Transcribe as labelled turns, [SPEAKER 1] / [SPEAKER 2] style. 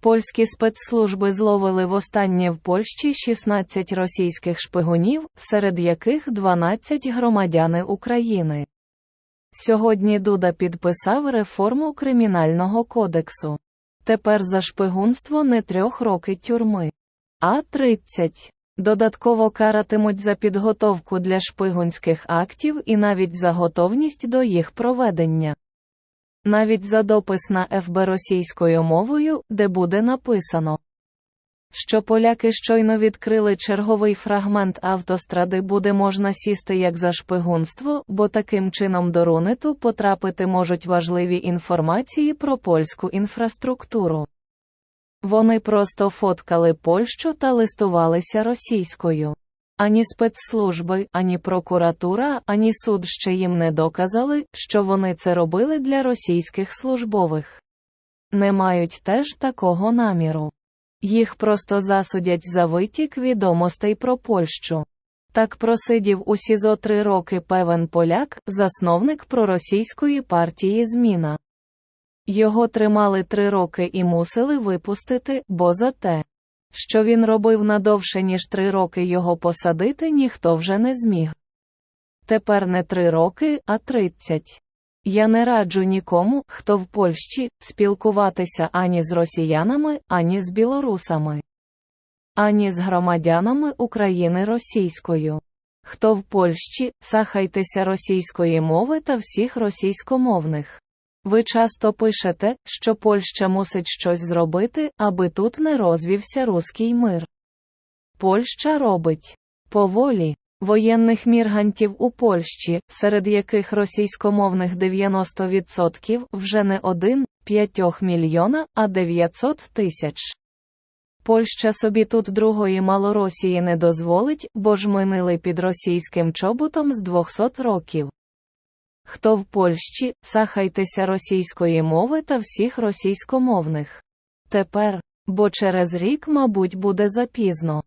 [SPEAKER 1] Польські спецслужби зловили востаннє в Польщі 16 російських шпигунів, серед яких 12 громадяни України. Сьогодні Дуда підписав реформу Кримінального кодексу. Тепер за шпигунство не трьох роки тюрми, а 30. Додатково каратимуть за підготовку для шпигунських актів і навіть за готовність до їх проведення. Навіть за допис на ФБ російською мовою, де буде написано, що поляки щойно відкрили черговий фрагмент автостради буде можна сісти як за шпигунство, бо таким чином до Рунету потрапити можуть важливі інформації про польську інфраструктуру. Вони просто фоткали Польщу та листувалися російською. Ані спецслужби, ані прокуратура, ані суд ще їм не доказали, що вони це робили для російських службових. Не мають теж такого наміру. Їх просто засудять за витік відомостей про Польщу. Так просидів у СІЗО три роки певен поляк, засновник проросійської партії Зміна. Його тримали три роки і мусили випустити, бо за те, що він робив надовше ніж три роки його посадити ніхто вже не зміг. Тепер не три роки, а тридцять. Я не раджу нікому, хто в Польщі, спілкуватися ані з росіянами, ані з білорусами, ані з громадянами України російською. Хто в Польщі, сахайтеся російської мови та всіх російськомовних. Ви часто пишете, що Польща мусить щось зробити, аби тут не розвівся руський мир. Польща робить поволі. Воєнних міргантів у Польщі, серед яких російськомовних 90% вже не один, 5 мільйона, а 900 тисяч. Польща собі тут другої Малоросії не дозволить, бо ж ми нили під російським чоботом з 200 років. Хто в Польщі, сахайтеся російської мови та всіх російськомовних. Тепер, бо через рік, мабуть, буде запізно.